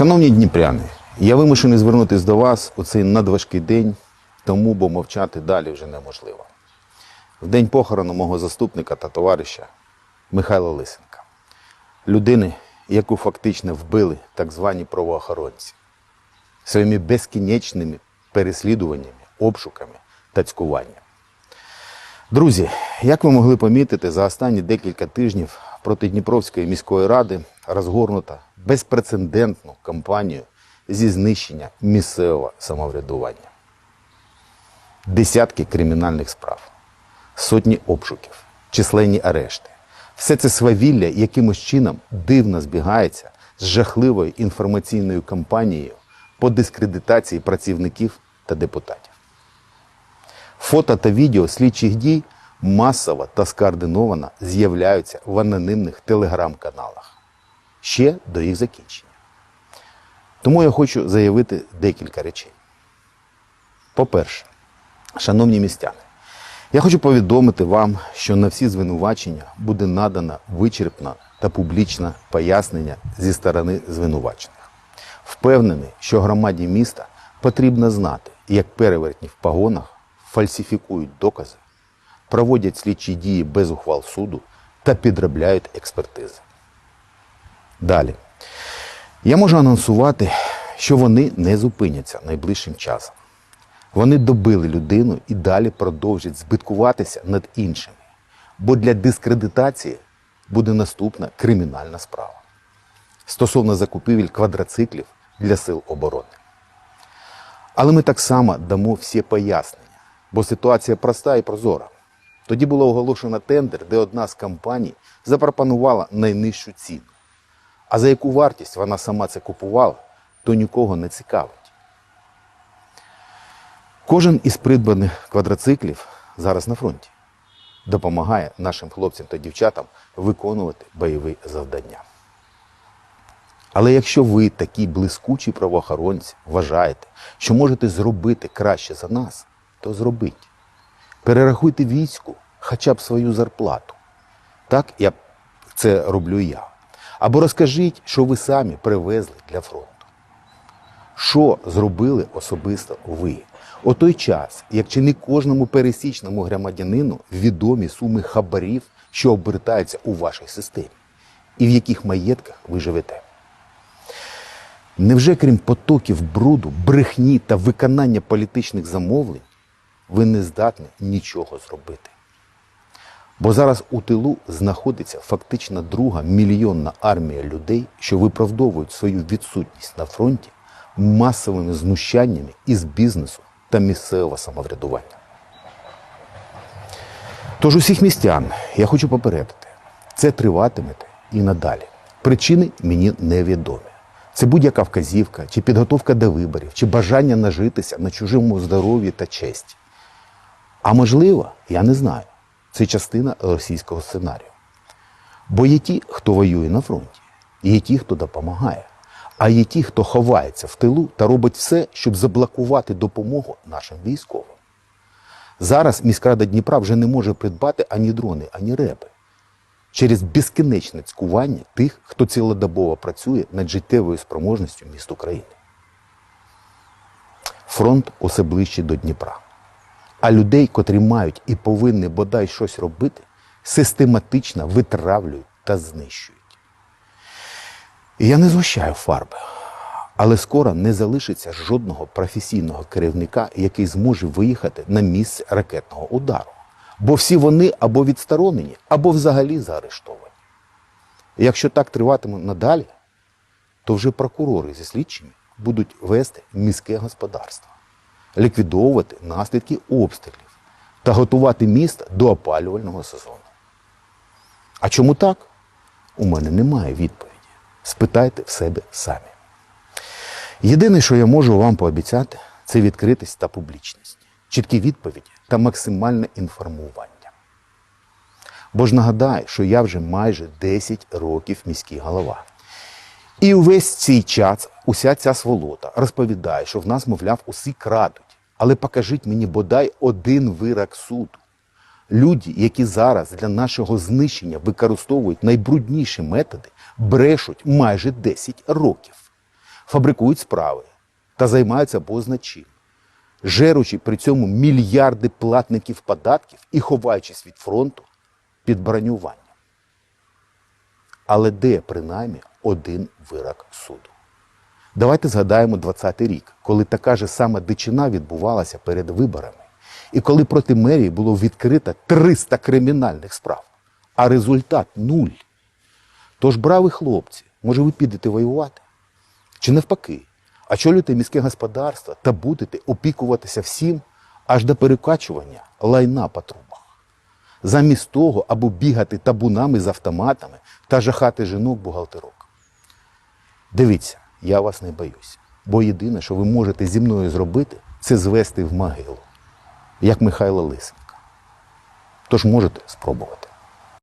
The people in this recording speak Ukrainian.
Шановні дніпряни, я вимушений звернутися до вас у цей надважкий день, тому бо мовчати далі вже неможливо. В день похорону мого заступника та товариша Михайла Лисенка, людини, яку фактично вбили так звані правоохоронці, своїми безкінечними переслідуваннями, обшуками та цькуванням. Друзі, як ви могли помітити, за останні декілька тижнів проти Дніпровської міської ради розгорнута безпрецедентну кампанію зі знищення місцевого самоврядування. Десятки кримінальних справ, сотні обшуків, численні арешти. Все це свавілля якимось чином дивно збігається з жахливою інформаційною кампанією по дискредитації працівників та депутатів. Фото та відео слідчих дій масово та скоординовано з'являються в анонімних телеграм-каналах ще до їх закінчення. Тому я хочу заявити декілька речей. По-перше, шановні містяни, я хочу повідомити вам, що на всі звинувачення буде надано вичерпне та публічне пояснення зі сторони звинувачених. Впевнений, що громаді міста потрібно знати, як перевертні в погонах фальсифікують докази, проводять слідчі дії без ухвал суду та підробляють експертизи. Далі. Я можу анонсувати, що вони не зупиняться найближчим часом. Вони добили людину і далі продовжать збиткуватися над іншими. Бо для дискредитації буде наступна кримінальна справа стосовно закупівель квадроциклів для сил оборони. Але ми так само дамо всі пояснення, бо ситуація проста і прозора. Тоді було оголошено тендер, де одна з компаній запропонувала найнижчу ціну. А за яку вартість вона сама це купувала, то нікого не цікавить. Кожен із придбаних квадроциклів зараз на фронті допомагає нашим хлопцям та дівчатам виконувати бойові завдання. Але якщо ви такі блискучі правоохоронці вважаєте, що можете зробити краще за нас, то зробіть. Перерахуйте війську хоча б свою зарплату. Так я це роблю я. Або розкажіть, що ви самі привезли для фронту. Що зробили особисто ви? У той час, як чи не кожному пересічному громадянину відомі суми хабарів, що обертаються у вашій системі, і в яких маєтках ви живете. Невже крім потоків бруду, брехні та виконання політичних замовлень, ви не здатні нічого зробити? Бо зараз у тилу знаходиться фактично друга мільйонна армія людей, що виправдовують свою відсутність на фронті масовими знущаннями із бізнесу та місцевого самоврядування. Тож усіх містян я хочу попередити, це триватиме і надалі. Причини мені невідомі. Це будь-яка вказівка, чи підготовка до виборів, чи бажання нажитися на чужому здоров'ї та честі. А можливо, я не знаю. Це частина російського сценарію. Бо є ті, хто воює на фронті, є ті, хто допомагає, а є ті, хто ховається в тилу та робить все, щоб заблокувати допомогу нашим військовим. Зараз міськрада Дніпра вже не може придбати ані дрони, ані репи через безкінечне цькування тих, хто цілодобово працює над життєвою спроможністю міст України. Фронт усе ближче до Дніпра. А людей, котрі мають і повинні бодай щось робити, систематично витравлюють та знищують. І я не згущаю фарби, але скоро не залишиться жодного професійного керівника, який зможе виїхати на місце ракетного удару. Бо всі вони або відсторонені, або взагалі заарештовані. Якщо так триватиме надалі, то вже прокурори зі слідчими будуть вести міське господарство, ліквідовувати наслідки обстрілів та готувати місто до опалювального сезону. А чому так? У мене немає відповіді. Спитайте в себе самі. Єдине, що я можу вам пообіцяти, це відкритість та публічність, чіткі відповіді та максимальне інформування. Бо ж нагадаю, що я вже майже 10 років міський голова. І увесь цей час уся ця сволота розповідає, що в нас, мовляв, усі крадуть. Але покажіть мені бодай один вирок суду. Люди, які зараз для нашого знищення використовують найбрудніші методи, брешуть майже 10 років. фабрикують справи та займаються позна чим, жеручи при цьому мільярди платників податків і ховаючись від фронту під бронювання. Але де принаймні один вирок суду? Давайте згадаємо 20-й рік, коли така ж сама дичина відбувалася перед виборами, і коли проти мерії було відкрито 300 кримінальних справ, а результат нуль. Тож, брави хлопці, може ви підете воювати? Чи навпаки, очолюєте міське господарство та будете опікуватися всім аж до перекачування лайна по трубах? Замість того, аби бігати табунами з автоматами та жахати жінок бухгалтерок. Дивіться, я вас не боюсь. Бо єдине, що ви можете зі мною зробити, це звести в могилу, як Михайло Лисенка. Тож можете спробувати.